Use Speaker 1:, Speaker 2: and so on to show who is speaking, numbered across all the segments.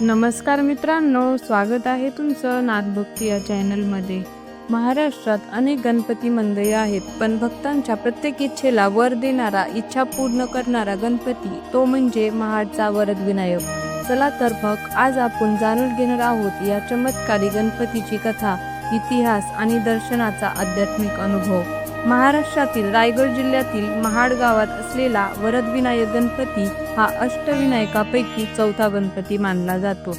Speaker 1: नमस्कार मित्रांनो स्वागत आहे तुमचं नाथभक्ती या चॅनलमध्ये. महाराष्ट्रात अनेक गणपती मंदिरे आहेत पण भक्तांच्या प्रत्येक इच्छेला वर देणारा इच्छा पूर्ण करणारा गणपती तो म्हणजे महाडचा वरद विनायक. चला तर मग आज आपण जाणून घेणार आहोत या चमत्कारी गणपतीची कथा इतिहास आणि दर्शनाचा आध्यात्मिक अनुभव. महाराष्ट्रातील रायगड जिल्ह्यातील महाड गावात असलेला वरदविनायक गणपती हा अष्टविनायकापैकी चौथा गणपती मानला जातो.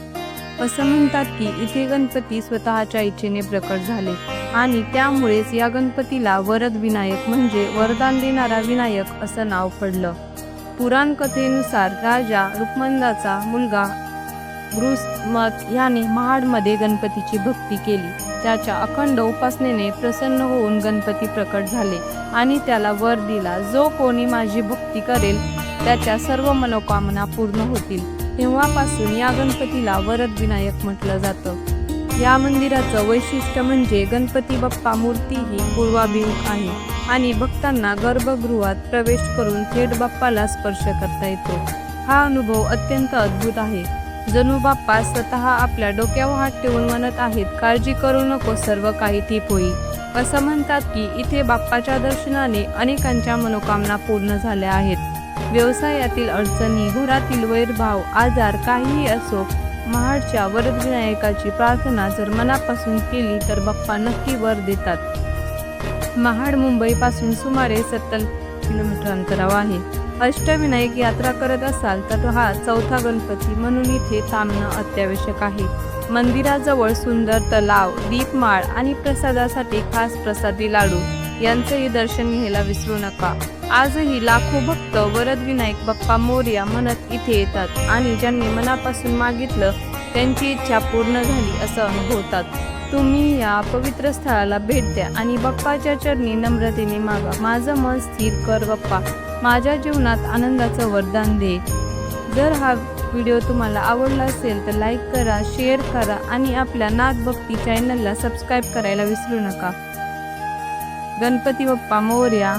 Speaker 1: असं म्हणतात की इथे गणपती स्वतःच्या इच्छेने प्रकट झाले आणि त्यामुळेच या गणपतीला वरद विनायक म्हणजे वरदान देणारा विनायक असं नाव पडलं. पुराण कथेनुसार राजा रुक्मंदाचा मुलगा मत याने महाडमध्ये गणपतीची भक्ती केली. त्याच्या अखंड उपासनेने प्रसन्न होऊन गणपती प्रकट झाले आणि त्याला वर दिला. जो कोणी माझी भक्ती करेल त्याच्या सर्व मनोकामना पूर्ण होतील. तेव्हापासून या गणपतीला वरद विनायक म्हटलं जातं. या मंदिराचं वैशिष्ट्य म्हणजे गणपती बाप्पा मूर्ती ही पूर्वाभिमुख आहे आणि भक्तांना गर्भगृहात प्रवेश करून थेट बाप्पाला स्पर्श करता येतो. हा अनुभव अत्यंत अद्भुत आहे. जणू बाप्पा स्वतः आपल्या डोक्यावर हात ठेवून म्हणत आहेत काळजी करू नको सर्व काही ठीक होईल. असं म्हणतात की इथे बाप्पाच्या दर्शनाने अनेकांच्या मनोकामना पूर्ण झाल्या आहेत. व्यवसायातील अडचणी घरातील वैरभाव आजार काहीही असो महाडच्या वरदविनायकाची प्रार्थना जर मनापासून केली तर बाप्पा नक्की वर देतात. महाड मुंबईपासून सुमारे सत्तर किलोमीटर अंतरावर आहे. अष्टविनायक यात्रा करत असाल तर हा चौथा गणपती. म्हणून इथे थांबणं अत्यावश्यक आहे. मंदिराजवळ सुंदर तलाव दीपमाळ आणि प्रसादासाठी खास प्रसादी लाडू यांचंही दर्शन घ्यायला विसरू नका. आजही लाखो भक्त वरद विनायक बाप्पा मोर्या म्हणत इथे येतात आणि ज्यांनी मनापासून मागितलं त्यांची इच्छा पूर्ण झाली असं अनुभवतात. तुम्ही या पवित्र स्थळाला भेट द्या आणि बाप्पाच्या चरणी नम्रतेने मागा. माझं मन स्थिर कर बाप्पा. माझ्या जीवनात आनंदाचं वरदान दे. जर हा व्हिडिओ तुम्हाला आवडला असेल तर लाईक करा शेअर करा आणि आपल्या नाथभक्ती चॅनलला सबस्क्राईब करायला विसरू नका. गणपती बाप्पा मोर्या.